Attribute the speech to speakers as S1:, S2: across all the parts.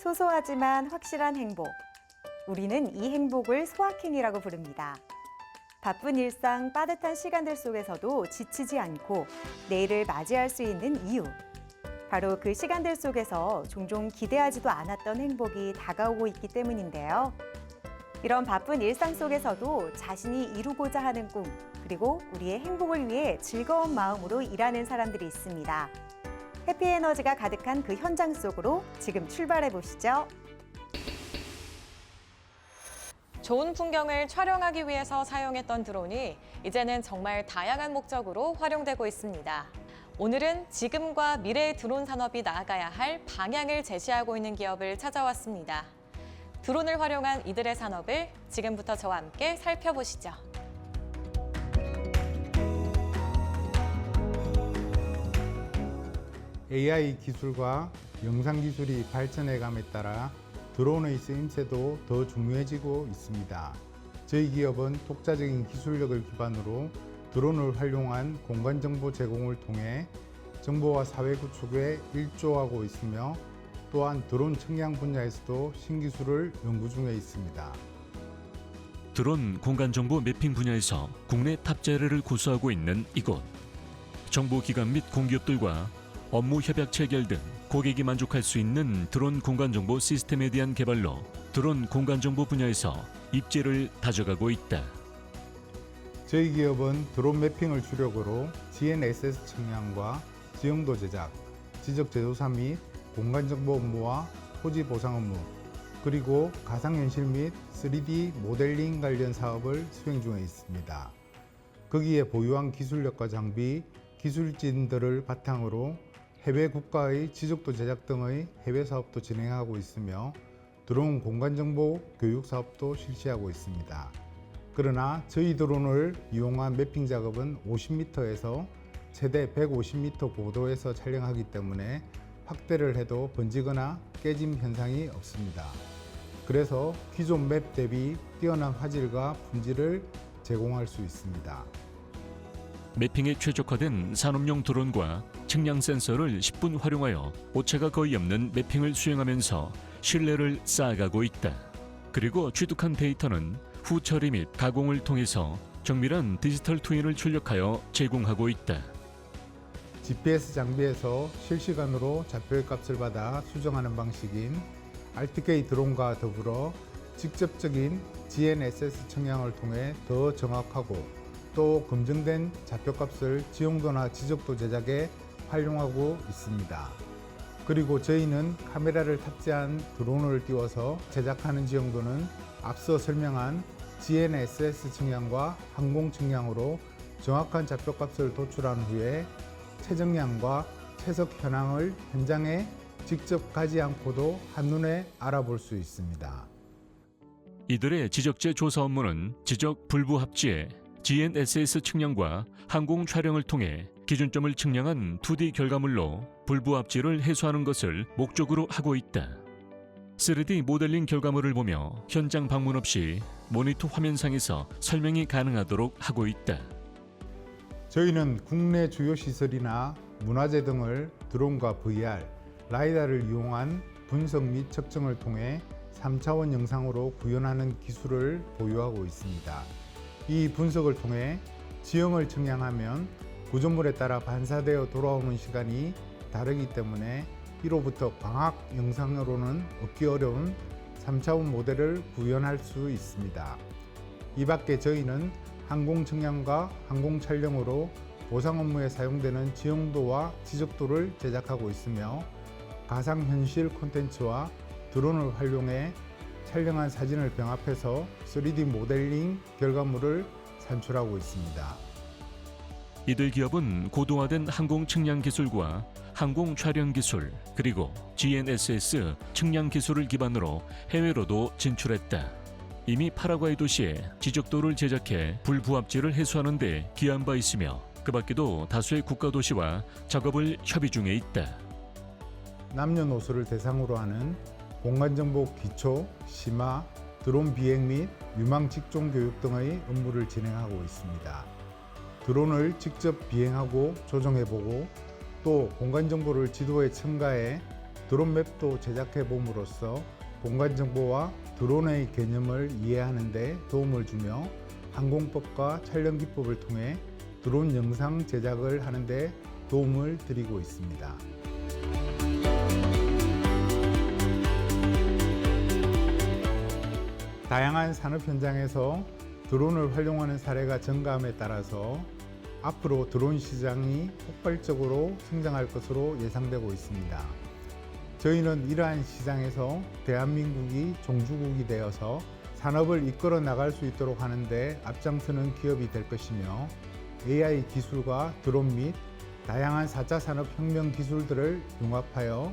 S1: 소소하지만 확실한 행복. 우리는 이 행복을 소확행이라고 부릅니다. 바쁜 일상, 빠듯한 시간들 속에서도 지치지 않고 내일을 맞이할 수 있는 이유. 바로 그 시간들 속에서 종종 기대하지도 않았던 행복이 다가오고 있기 때문인데요. 이런 바쁜 일상 속에서도 자신이 이루고자 하는 꿈, 그리고 우리의 행복을 위해 즐거운 마음으로 일하는 사람들이 있습니다. 해피 에너지가 가득한 그 현장 속으로 지금 출발해 보시죠.
S2: 좋은 풍경을 촬영하기 위해서 사용했던 드론이 이제는 정말 다양한 목적으로 활용되고 있습니다. 오늘은 지금과 미래의 드론 산업이 나아가야 할 방향을 제시하고 있는 기업을 찾아왔습니다. 드론을 활용한 이들의 산업을 지금부터 저와 함께 살펴보시죠.
S3: AI 기술과 영상 기술이 발전해감에 따라 드론의 쓰임새도 더 중요해지고 있습니다. 저희 기업은 독자적인 기술력을 기반으로 드론을 활용한 공간 정보 제공을 통해 정보와 사회 구축에 일조하고 있으며 또한 드론 측량 분야에서도 신기술을 연구 중에 있습니다.
S4: 드론 공간 정보 매핑 분야에서 국내 탑재를 고수하고 있는 이곳. 정보기관 및 공기업들과 업무 협약 체결 등 고객이 만족할 수 있는 드론 공간 정보 시스템에 대한 개발로 드론 공간 정보 분야에서 입지를 다져가고 있다.
S3: 저희 기업은 드론 매핑을 주력으로 GNSS 측량과 지형도 제작, 지적 제조사 및 공간 정보 업무와 토지 보상 업무, 그리고 가상현실 및 3D 모델링 관련 사업을 수행 중에 있습니다. 거기에 보유한 기술력과 장비, 기술진들을 바탕으로 해외 국가의 지적도 제작 등의 해외 사업도 진행하고 있으며 드론 공간 정보 교육 사업도 실시하고 있습니다. 그러나 저희 드론을 이용한 매핑 작업은 50m에서 최대 150m 고도에서 촬영하기 때문에 확대를 해도 번지거나 깨짐 현상이 없습니다. 그래서 기존 맵 대비 뛰어난 화질과 품질을 제공할 수 있습니다.
S4: 매핑에 최적화된 산업용 드론과 측량 센서를 10분 활용하여 오차가 거의 없는 매핑을 수행하면서 신뢰를 쌓아가고 있다. 그리고 취득한 데이터는 후 처리 및 가공을 통해서 정밀한 디지털 트윈을 출력하여 제공하고 있다.
S3: GPS 장비에서 실시간으로 좌표의 값을 받아 수정하는 방식인 RTK 드론과 더불어 직접적인 GNSS 청량을 통해 더 정확하고 또 검증된 좌표값을 지용도나 지적도 제작에 활용하고 있습니다. 그리고 저희는 카메라를 탑재한 드론을 띄워서 제작하는 지형도는 앞서 설명한 GNSS 측량과 항공 측량으로 정확한 좌표값을 도출한 후에 최정량과 최석 현황을 현장에 직접 가지 않고도 한눈에 알아볼 수 있습니다.
S4: 이들의 지적재 조사 업무는 지적 불부 합지에 GNSS 측량과 항공 촬영을 통해 기준점을 측량한 2D 결과물로 불부합지를 해소하는 것을 목적으로 하고 있다. 3D 모델링 결과물을 보며 현장 방문 없이 모니터 화면상에서 설명이 가능하도록 하고 있다.
S3: 저희는 국내 주요 시설이나 문화재 등을 드론과 VR, 라이다를 이용한 분석 및 측정을 통해 3차원 영상으로 구현하는 기술을 보유하고 있습니다. 이 분석을 통해 지형을 측량하면 구조물에 따라 반사되어 돌아오는 시간이 다르기 때문에 1호부터 광학 영상으로는 얻기 어려운 3차원 모델을 구현할 수 있습니다. 이 밖에 저희는 항공 측량과 항공 촬영으로 보상 업무에 사용되는 지형도와 지적도를 제작하고 있으며 가상현실 콘텐츠와 드론을 활용해 촬영한 사진을 병합해서 3D 모델링 결과물을 산출하고 있습니다.
S4: 이들 기업은 고도화된 항공 측량 기술과 항공 촬영 기술 그리고 GNSS 측량 기술을 기반으로 해외로도 진출했다. 이미 파라과이 도시에 지적도를 제작해 불부합지를 해소하는 데 기여한 바 있으며 그 밖에도 다수의 국가 도시와 작업을 협의 중에 있다.
S3: 남녀노소를 대상으로 하는 공간정보 기초, 심화, 드론 비행 및 유망 직종 교육 등의 업무를 진행하고 있습니다. 드론을 직접 비행하고 조정해보고 또 공간정보를 지도에 첨가해 드론 맵도 제작해 봄으로써 공간 정보와 드론의 개념을 이해하는 데 도움을 주며 항공법과 촬영 기법을 통해 드론 영상 제작을 하는 데 도움을 드리고 있습니다. 다양한 산업 현장에서 드론을 활용하는 사례가 증가함에 따라서 앞으로 드론 시장이 폭발적으로 성장할 것으로 예상되고 있습니다. 저희는 이러한 시장에서 대한민국이 종주국이 되어서 산업을 이끌어 나갈 수 있도록 하는데 앞장서는 기업이 될 것이며 AI 기술과 드론 및 다양한 4차 산업혁명 기술들을 융합하여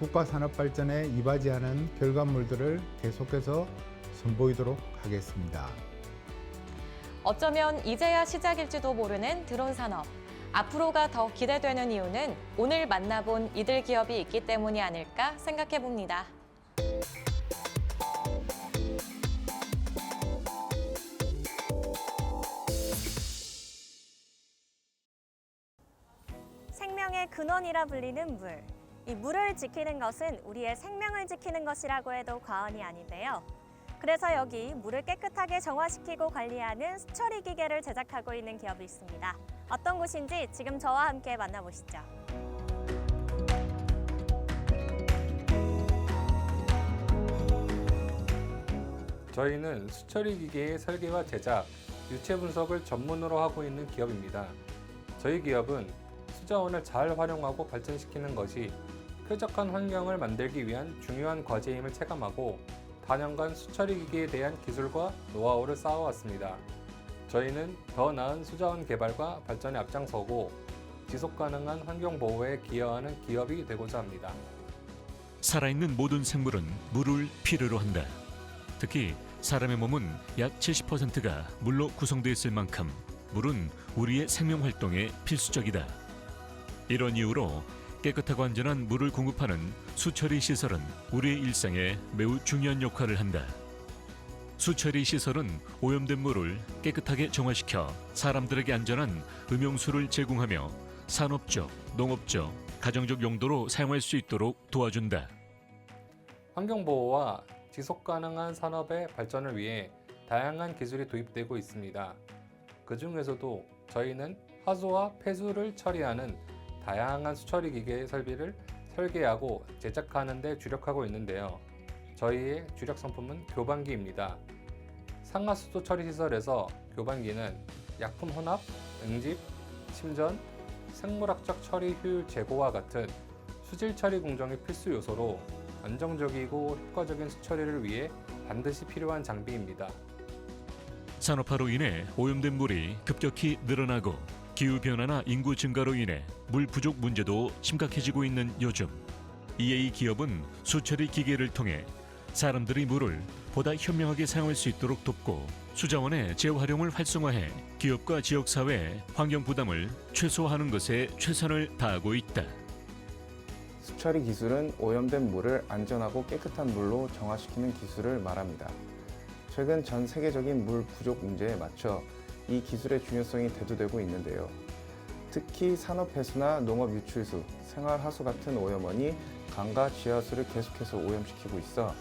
S3: 국가 산업 발전에 이바지하는 결과물들을 계속해서 선보이도록 하겠습니다.
S2: 어쩌면 이제야 시작일지도 모르는 드론 산업. 앞으로가 더 기대되는 이유는 오늘 만나본 이들 기업이 있기 때문이 아닐까 생각해 봅니다.
S5: 생명의 근원이라 불리는 물. 이 물을 지키는 것은 우리의 생명을 지키는 것이라고 해도 과언이 아닌데요. 그래서 여기 물을 깨끗하게 정화시키고 관리하는 수처리 기계를 제작하고 있는 기업이 있습니다. 어떤 곳인지 지금 저와 함께 만나보시죠.
S6: 저희는 수처리 기계의 설계와 제작, 유체 분석을 전문으로 하고 있는 기업입니다. 저희 기업은 수자원을 잘 활용하고 발전시키는 것이 쾌적한 환경을 만들기 위한 중요한 과제임을 체감하고 단연간 수처리 기계에 대한 기술과 노하우를 쌓아왔습니다. 저희는 더 나은 수자원 개발과 발전에 앞장서고 지속 가능한 환경 보호에 기여하는 기업이 되고자 합니다.
S4: 살아있는 모든 생물은 물을 필요로 한다. 특히 사람의 몸은 약 70%가 물로 구성되어 있을 만큼 물은 우리의 생명 활동에 필수적이다. 이런 이유로 깨끗하고 안전한 물을 공급하는 수처리 시설은 우리의 일상에 매우 중요한 역할을 한다. 수처리 시설은 오염된 물을 깨끗하게 정화시켜 사람들에게 안전한 음용수를 제공하며 산업적, 농업적, 가정적 용도로 사용할 수 있도록 도와준다.
S6: 환경보호와 지속 가능한 산업의 발전을 위해 다양한 기술이 도입되고 있습니다. 그 중에서도 저희는 하수와 폐수를 처리하는 다양한 수처리 기계 설비를 설계하고 제작하는 데 주력하고 있는데요. 저희의 주력 상품은 교반기입니다. 상하수도 처리 시설에서 교반기는 약품 혼합, 응집, 침전, 생물학적 처리 효율 제고와 같은 수질 처리 공정의 필수 요소로 안정적이고 효과적인 수처리를 위해 반드시 필요한 장비입니다.
S4: 산업화로 인해 오염된 물이 급격히 늘어나고 기후 변화나 인구 증가로 인해 물 부족 문제도 심각해지고 있는 요즘 이 기업은 수처리 기계를 통해 사람들이 물을 보다 현명하게 사용할 수 있도록 돕고 수자원의 재활용을 활성화해 기업과 지역 사회의 환경 부담을 최소화하는 것에 최선을 다하고 있다.
S7: 수처리 기술은 오염된 물을 안전하고 깨끗한 물로 정화시키는 기술을 말합니다. 최근 전 세계적인 물 부족 문제에 맞춰 이 기술의 중요성이 대두되고 있는데요. 특히 산업 폐수나 농업 유출수, 생활 하수 같은 오염원이 강과 지하수를 계속해서 오염시키고 있어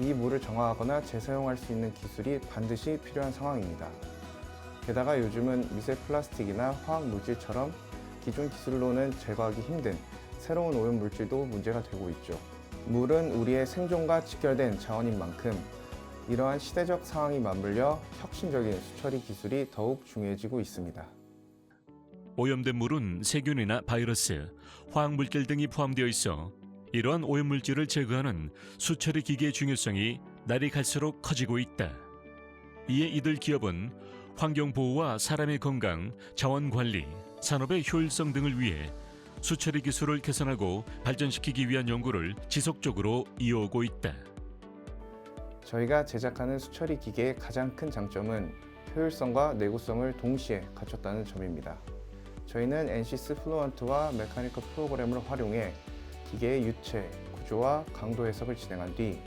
S7: 이 물을 정화하거나 재사용할 수 있는 기술이 반드시 필요한 상황입니다. 게다가 요즘은 미세 플라스틱이나 화학 물질처럼 기존 기술로는 제거하기 힘든 새로운 오염 물질도 문제가 되고 있죠. 물은 우리의 생존과 직결된 자원인 만큼 이러한 시대적 상황이 맞물려 혁신적인 수처리 기술이 더욱 중요해지고 있습니다.
S4: 오염된 물은 세균이나 바이러스, 화학물질 등이 포함되어 있어 이러한 오염물질을 제거하는 수처리 기계의 중요성이 날이 갈수록 커지고 있다. 이에 이들 기업은 환경 보호와 사람의 건강, 자원 관리, 산업의 효율성 등을 위해 수처리 기술을 개선하고 발전시키기 위한 연구를 지속적으로 이어오고 있다.
S7: 저희가 제작하는 수처리 기계의 가장 큰 장점은 효율성과 내구성을 동시에 갖췄다는 점입니다. 저희는 NCS 플루언트와 메카니컬 프로그램을 활용해 기계의 유체, 구조와 강도 해석을 진행한 뒤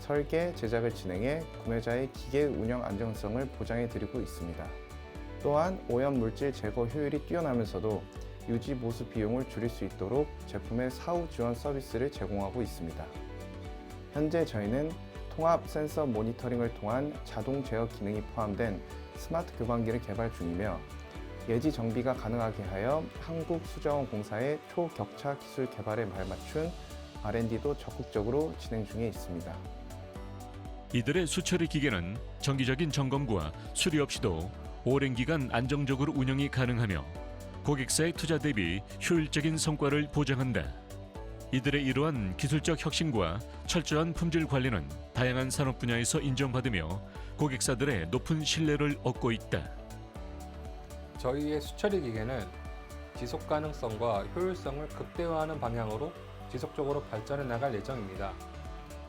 S7: 설계, 제작을 진행해 구매자의 기계 운영 안정성을 보장해 드리고 있습니다. 또한 오염 물질 제거 효율이 뛰어나면서도 유지 보수 비용을 줄일 수 있도록 제품의 사후 지원 서비스를 제공하고 있습니다. 현재 저희는 통합 센서 모니터링을 통한 자동 제어 기능이 포함된 스마트 교반기를 개발 중이며 예지 정비가 가능하게 하여 한국수자원공사의 초격차 기술 개발에 발맞춘 R&D도 적극적으로 진행 중에 있습니다.
S4: 이들의 수처리 기계는 정기적인 점검과 수리 없이도 오랜 기간 안정적으로 운영이 가능하며 고객사의 투자 대비 효율적인 성과를 보장한다. 이들의 이러한 기술적 혁신과 철저한 품질 관리는 다양한 산업 분야에서 인정받으며 고객사들의 높은 신뢰를 얻고 있다.
S6: 저희의 수처리 기계는 지속 가능성과 효율성을 극대화하는 방향으로 지속적으로 발전해 나갈 예정입니다.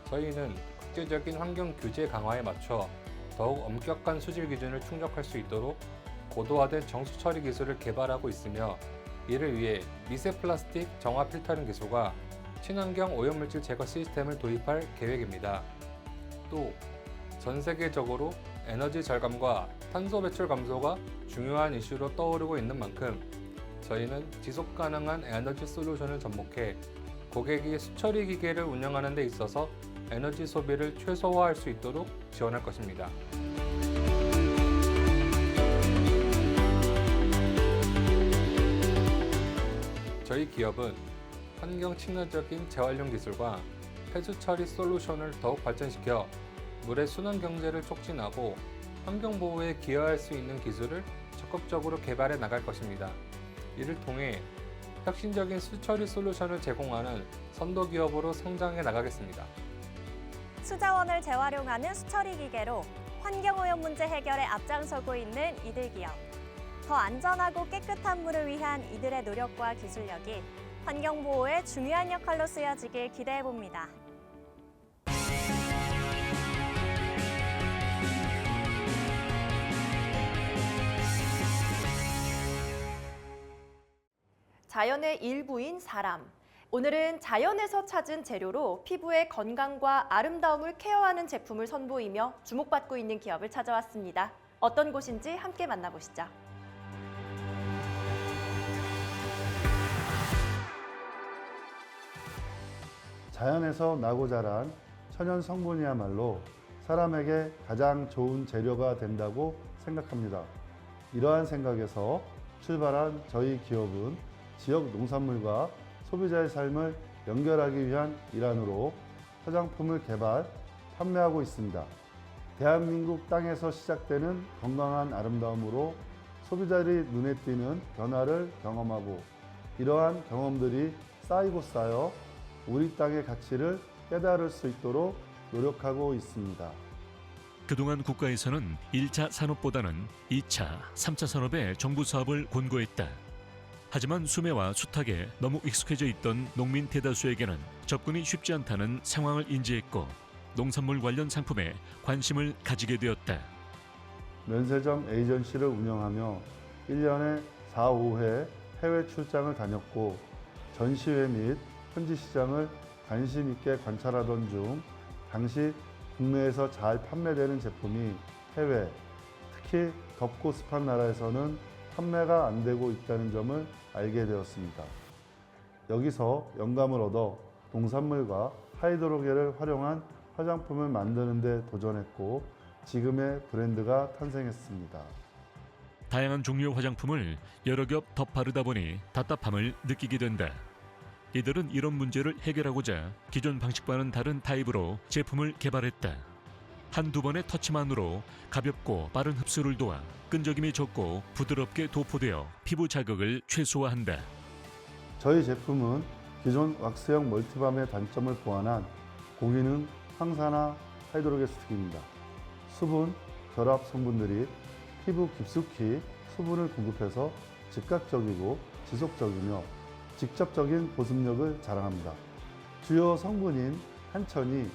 S6: 저희는 국제적인 환경 규제 강화에 맞춰 더욱 엄격한 수질 기준을 충족할 수 있도록 고도화된 정수 처리 기술을 개발하고 있으며 이를 위해 미세 플라스틱 정화 필터링 기술과 친환경 오염물질 제거 시스템을 도입할 계획입니다. 또 전 세계적으로 에너지 절감과 탄소 배출 감소가 중요한 이슈로 떠오르고 있는 만큼 저희는 지속 가능한 에너지 솔루션을 접목해 고객이 수처리 기계를 운영하는 데 있어서 에너지 소비를 최소화할 수 있도록 지원할 것입니다. 저희 기업은 환경 친화적인 재활용 기술과 폐수 처리 솔루션을 더욱 발전시켜 물의 순환 경제를 촉진하고 환경 보호에 기여할 수 있는 기술을 적극적으로 개발해 나갈 것입니다. 이를 통해 혁신적인 수처리 솔루션을 제공하는 선도 기업으로 성장해 나가겠습니다.
S5: 수자원을 재활용하는 수처리 기계로 환경오염 문제 해결에 앞장서고 있는 이들 기업. 더 안전하고 깨끗한 물을 위한 이들의 노력과 기술력이 환경 보호에 중요한 역할로 쓰여지길 기대해 봅니다.
S8: 자연의 일부인 사람. 오늘은 자연에서 찾은 재료로 피부의 건강과 아름다움을 케어하는 제품을 선보이며 주목받고 있는 기업을 찾아왔습니다. 어떤 곳인지 함께 만나보시죠.
S9: 자연에서 나고 자란 천연 성분이야말로 사람에게 가장 좋은 재료가 된다고 생각합니다. 이러한 생각에서 출발한 저희 기업은 지역 농산물과 소비자의 삶을 연결하기 위한 일환으로 화장품을 개발, 판매하고 있습니다. 대한민국 땅에서 시작되는 건강한 아름다움으로 소비자들이 눈에 띄는 변화를 경험하고 이러한 경험들이 쌓이고 쌓여 우리 땅의 가치를 깨달을 수 있도록 노력하고 있습니다.
S4: 그동안 국가에서는 1차 산업보다는 2차, 3차 산업의 정부 사업을 권고했다. 하지만 수매와 수탉에 너무 익숙해져 있던 농민 대다수에게는 접근이 쉽지 않다는 상황을 인지했고 농산물 관련 상품에 관심을 가지게 되었다.
S9: 면세점 에이전시를 운영하며 1년에 4, 5회 해외 출장을 다녔고 전시회 및 현지 시장을 관심 있게 관찰하던 중 당시 국내에서 잘 판매되는 제품이 해외, 특히 덥고 습한 나라에서는 판매가 안 되고 있다는 점을 알게 되었습니다. 여기서 영감을 얻어 농산물과 하이드로겔을 활용한 화장품을 만드는 데 도전했고 지금의 브랜드가 탄생했습니다.
S4: 다양한 종류의 화장품을 여러 겹 덧바르다 보니 답답함을 느끼게 된다. 이들은 이런 문제를 해결하고자 기존 방식과는 다른 타입으로 제품을 개발했다. 한두 번의 터치만으로 가볍고 빠른 흡수를 도와 끈적임이 적고 부드럽게 도포되어 피부 자극을 최소화한다.
S9: 저희 제품은 기존 왁스형 멀티밤의 단점을 보완한 고기능 황산화 하이드로겔 스틱입니다. 수분, 결합 성분들이 피부 깊숙이 수분을 공급해서 즉각적이고 지속적이며 직접적인 보습력을 자랑합니다. 주요 성분인 한천이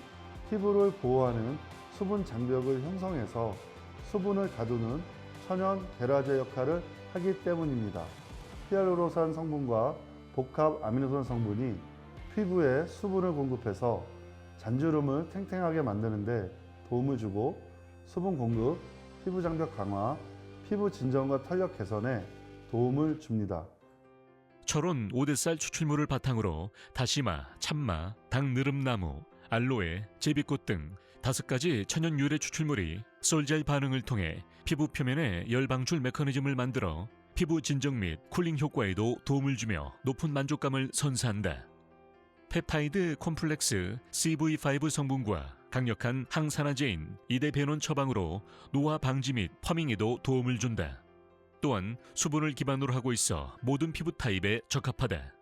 S9: 피부를 보호하는 수분 장벽을 형성해서 수분을 가두는 천연 계라제 역할을 하기 때문입니다. 히알루로산 성분과 복합 아미노산 성분이 피부에 수분을 공급해서 잔주름을 탱탱하게 만드는데 도움을 주고 수분 공급, 피부 장벽 강화, 피부 진정과 탄력 개선에 도움을 줍니다.
S4: 철원 오대쌀 추출물을 바탕으로 다시마, 참마, 당느릅나무, 알로에, 제비꽃 등 다섯 가지 천연 유래 추출물이 솔젤 반응을 통해 피부 표면에 열 방출 메커니즘을 만들어 피부 진정 및 쿨링 효과에도 도움을 주며 높은 만족감을 선사한다. 펩타이드 콤플렉스 CV5 성분과 강력한 항산화제인 이데베논 처방으로 노화 방지 및 퍼밍에도 도움을 준다. 또한 수분을 기반으로 하고 있어 모든 피부 타입에 적합하다.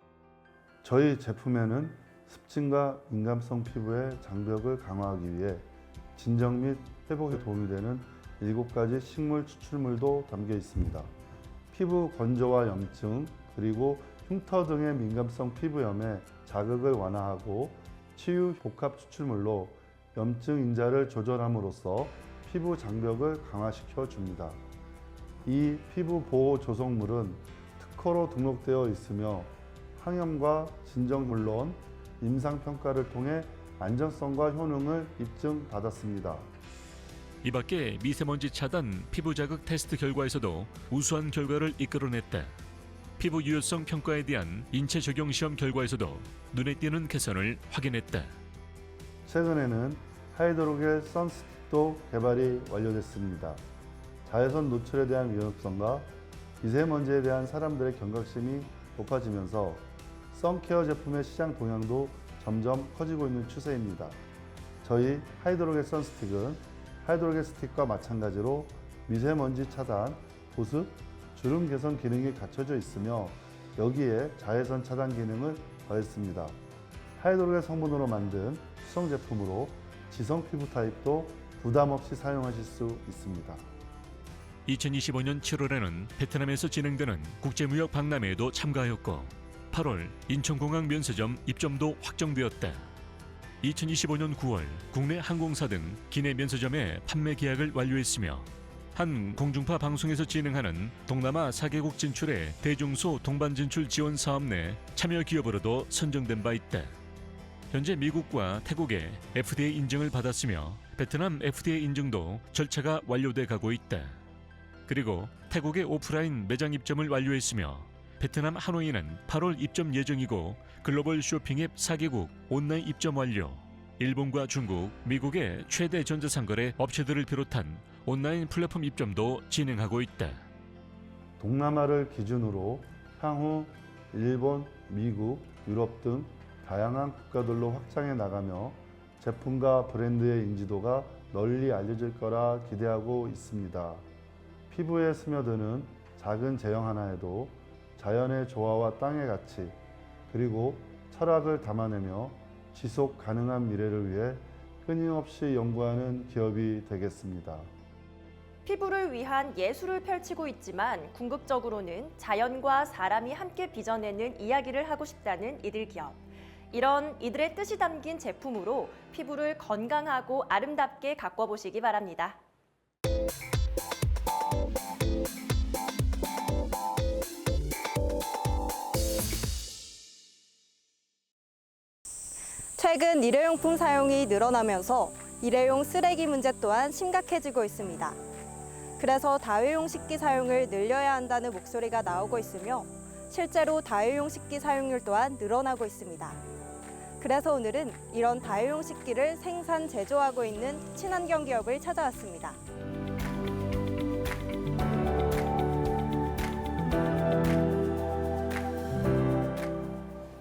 S9: 저희 제품에는 습진과 민감성 피부의 장벽을 강화하기 위해 진정 및 회복에 도움이 되는 7가지 식물 추출물도 담겨 있습니다. 피부 건조와 염증, 그리고 흉터 등의 민감성 피부염에 자극을 완화하고 치유 복합 추출물로 염증 인자를 조절함으로써 피부 장벽을 강화시켜 줍니다. 이 피부 보호 조성물은 특허로 등록되어 있으며 항염과 진정 물론 임상 평가를 통해 안전성과 효능을 입증받았습니다.
S4: 이 밖에 미세먼지 차단 피부 자극 테스트 결과에서도 우수한 결과를 이끌어냈다. 피부 유효성 평가에 대한 인체 적용 시험 결과에서도 눈에 띄는 개선을 확인했다.
S9: 최근에는 하이드로겔 선스틱도 개발이 완료됐습니다. 자외선 노출에 대한 위험성과 미세먼지에 대한 사람들의 경각심이 높아지면서 선케어 제품의 시장 동향도 점점 커지고 있는 추세입니다. 저희 하이드로겔 선스틱은 하이드로겔 스틱과 마찬가지로 미세먼지 차단, 보습, 주름 개선 기능이 갖춰져 있으며 여기에 자외선 차단 기능을 더했습니다. 하이드로겔 성분으로 만든 수성 제품으로 지성 피부 타입도 부담 없이 사용하실 수 있습니다.
S4: 2025년 7월에는 베트남에서 진행되는 국제무역 박람회에도 참가하였고 8월 인천공항 면세점 입점도 확정되었다. 2025년 9월 국내 항공사 등 기내 면세점에 판매 계약을 완료했으며 한 공중파 방송에서 진행하는 동남아 4개국 진출의 대중소 동반 진출 지원 사업 내 참여 기업으로도 선정된 바 있다. 현재 미국과 태국의 FDA 인증을 받았으며 베트남 FDA 인증도 절차가 완료돼 가고 있다. 그리고 태국의 오프라인 매장 입점을 완료했으며 베트남 하노이는 8월 입점 예정이고 글로벌 쇼핑 앱 4개국 온라인 입점 완료. 일본과 중국, 미국의 최대 전자상거래 업체들을 비롯한 온라인 플랫폼 입점도 진행하고 있다.
S9: 동남아를 기준으로 향후 일본, 미국, 유럽 등 다양한 국가들로 확장해 나가며 제품과 브랜드의 인지도가 널리 알려질 거라 기대하고 있습니다. 피부에 스며드는 작은 제형 하나에도 자연의 조화와 땅의 가치, 그리고 철학을 담아내며 지속 가능한 미래를 위해 끊임없이 연구하는 기업이 되겠습니다.
S8: 피부를 위한 예술을 펼치고 있지만 궁극적으로는 자연과 사람이 함께 빚어내는 이야기를 하고 싶다는 이들 기업. 이런 이들의 뜻이 담긴 제품으로 피부를 건강하고 아름답게 가꿔보시기 바랍니다.
S10: 최근 일회용품 사용이 늘어나면서 일회용 쓰레기 문제 또한 심각해지고 있습니다. 그래서 다회용 식기 사용을 늘려야 한다는 목소리가 나오고 있으며 실제로 다회용 식기 사용률 또한 늘어나고 있습니다. 그래서 오늘은 이런 다회용 식기를 생산 제조하고 있는 친환경 기업을 찾아왔습니다.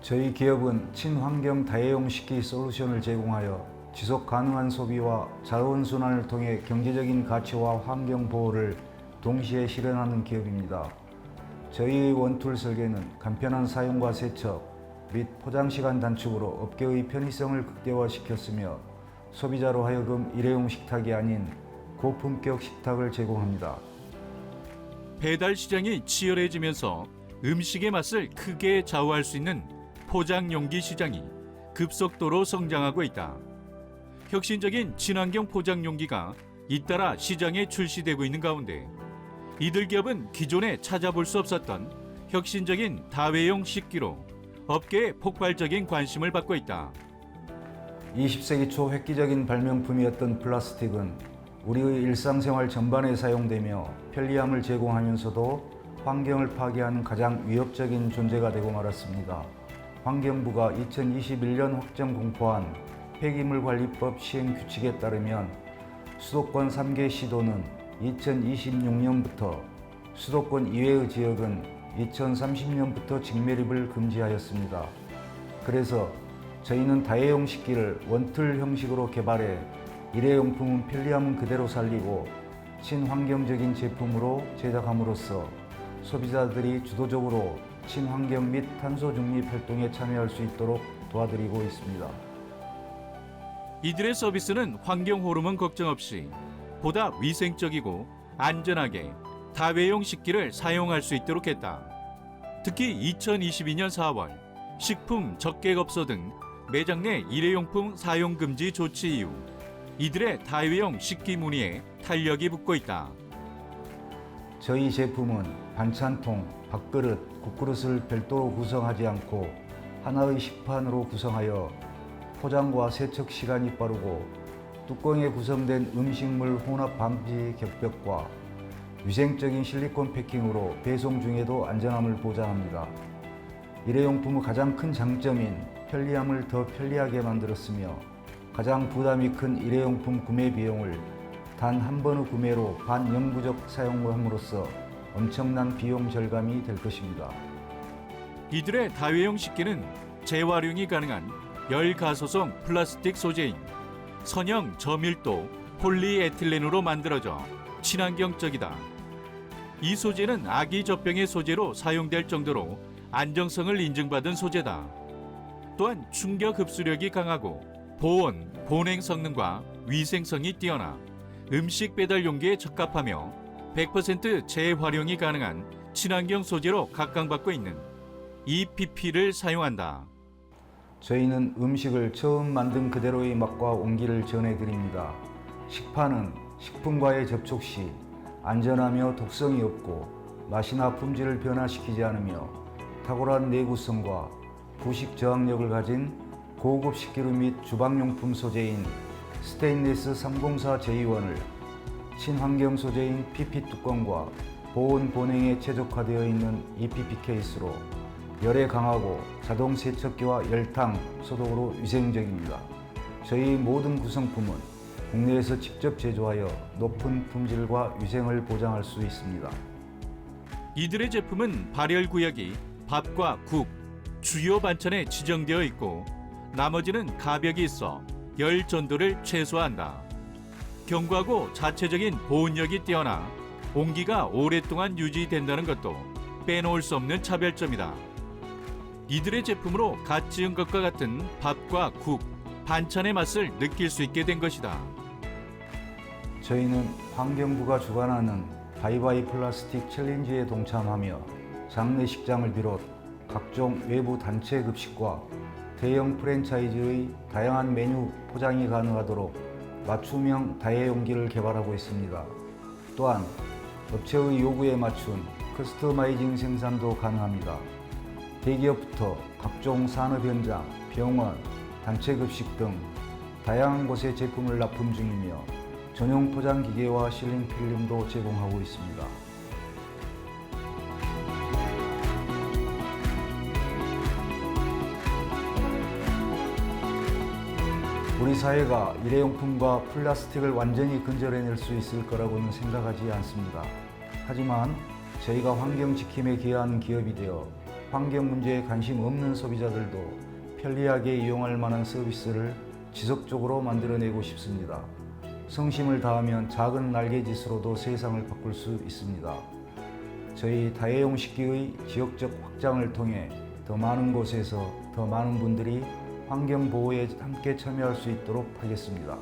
S11: 저희 기업은 친환경 다회용 식기 솔루션을 제공하여 지속 가능한 소비와 자원순환을 통해 경제적인 가치와 환경 보호를 동시에 실현하는 기업입니다. 저희 원툴 설계는 간편한 사용과 세척 및 포장 시간 단축으로 업계의 편의성을 극대화시켰으며 소비자로 하여금 일회용 식탁이 아닌 고품격 식탁을 제공합니다.
S12: 배달 시장이 치열해지면서 음식의 맛을 크게 좌우할 수 있는 포장 용기 시장이 급속도로 성장하고 있다. 혁신적인 친환경 포장 용기가 잇따라 시장에 출시되고 있는 가운데 이들 기업은 기존에 찾아볼 수 없었던 혁신적인 다회용 식기로 업계에 폭발적인 관심을 받고 있다.
S11: 20세기 초 획기적인 발명품이었던 플라스틱은 우리의 일상생활 전반에 사용되며 편리함을 제공하면서도 환경을 파괴하는 가장 위협적인 존재가 되고 말았습니다. 환경부가 2021년 확정 공포한 폐기물 관리법 시행 규칙에 따르면 수도권 3개 시도는 2026년부터 수도권 이외의 지역은 2030년부터 직매립을 금지하였습니다. 그래서 저희는 다회용 식기를 원틀 형식으로 개발해 일회용품은 편리함은 그대로 살리고 친환경적인 제품으로 제작함으로써 소비자들이 주도적으로 친환경 및 탄소 중립 활동에 참여할 수 있도록 도와드리고 있습니다.
S12: 이들의 서비스는 환경 호르몬 걱정 없이 보다 위생적이고 안전하게 다회용 식기를 사용할 수 있도록 했다. 특히 2022년 4월 식품 적객업소 등 매장 내 일회용품 사용 금지 조치 이후 이들의 다회용 식기 문의에 탄력이 붙고 있다.
S11: 저희 제품은 반찬통, 밥그릇, 국그릇을 별도로 구성하지 않고 하나의 식판으로 구성하여 포장과 세척 시간이 빠르고 뚜껑에 구성된 음식물 혼합 방지 격벽과 위생적인 실리콘 패킹으로 배송 중에도 안전함을 보장합니다. 일회용품의 가장 큰 장점인 편리함을 더 편리하게 만들었으며 가장 부담이 큰 일회용품 구매 비용을 단 한 번의 구매로 반영구적 사용을 함으로써 엄청난 비용 절감이 될 것입니다.
S12: 이들의 다회용 식기는 재활용이 가능한 열가소성 플라스틱 소재인 선형 저밀도 폴리에틸렌으로 만들어져 친환경적이다. 이 소재는 아기 젖병의 소재로 사용될 정도로 안정성을 인증받은 소재다. 또한 충격 흡수력이 강하고 보온, 보냉 성능과 위생성이 뛰어나 음식 배달 용기에 적합하며 100% 재활용이 가능한 친환경 소재로 각광받고 있는 EPP를 사용한다.
S11: 저희는 음식을 처음 만든 그대로의 맛과 온기를 전해드립니다. 식판은 식품과의 접촉 시 안전하며 독성이 없고 맛이나 품질을 변화시키지 않으며 탁월한 내구성과 부식 저항력을 가진 고급 식기류 및 주방용품 소재인 스테인리스 304 제2원을 친환경 소재인 PP 뚜껑과 보온 보냉에 최적화되어 있는 EPP 케이스로 열에 강하고 자동 세척기와 열탕 소독으로 위생적입니다. 저희 모든 구성품은 국내에서 직접 제조하여 높은 품질과 위생을 보장할 수 있습니다.
S12: 이들의 제품은 발열 구역이 밥과 국, 주요 반찬에 지정되어 있고 나머지는 가벽이 있어 열 전도를 최소화한다. 견고하고 자체적인 보온력이 뛰어나 온기가 오랫동안 유지된다는 것도 빼놓을 수 없는 차별점이다. 이들의 제품으로 갓 지은 것과 같은 밥과 국, 반찬의 맛을 느낄 수 있게 된 것이다.
S11: 저희는 환경부가 주관하는 바이바이 플라스틱 챌린지에 동참하며 장례식장을 비롯 각종 외부 단체 급식과 대형 프랜차이즈의 다양한 메뉴 포장이 가능하도록 맞춤형 다회용기를 개발하고 있습니다. 또한 업체의 요구에 맞춘 커스터마이징 생산도 가능합니다. 대기업부터 각종 산업 현장, 병원, 단체 급식 등 다양한 곳에 제품을 납품 중이며 전용 포장 기계와 실링 필름도 제공하고 있습니다. 우리 사회가 일회용품과 플라스틱을 완전히 근절해낼 수 있을 거라고는 생각하지 않습니다. 하지만 저희가 환경 지킴에 기여하는 기업이 되어 환경 문제에 관심 없는 소비자들도 편리하게 이용할 만한 서비스를 지속적으로 만들어내고 싶습니다. 성심을 다하면 작은 날개짓으로도 세상을 바꿀 수 있습니다. 저희 다회용 식기의 지역적 확장을 통해 더 많은 곳에서 더 많은 분들이 환경 보호에 함께 참여할 수 있도록 하겠습니다.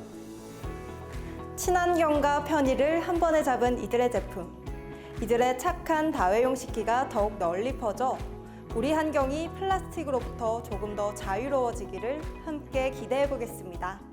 S10: 친환경과 편의를 한 번에 잡은 이들의 제품. 이들의 착한 다회용 식기가 더욱 널리 퍼져 우리 환경이 플라스틱으로부터 조금 더 자유로워지기를 함께 기대해 보겠습니다.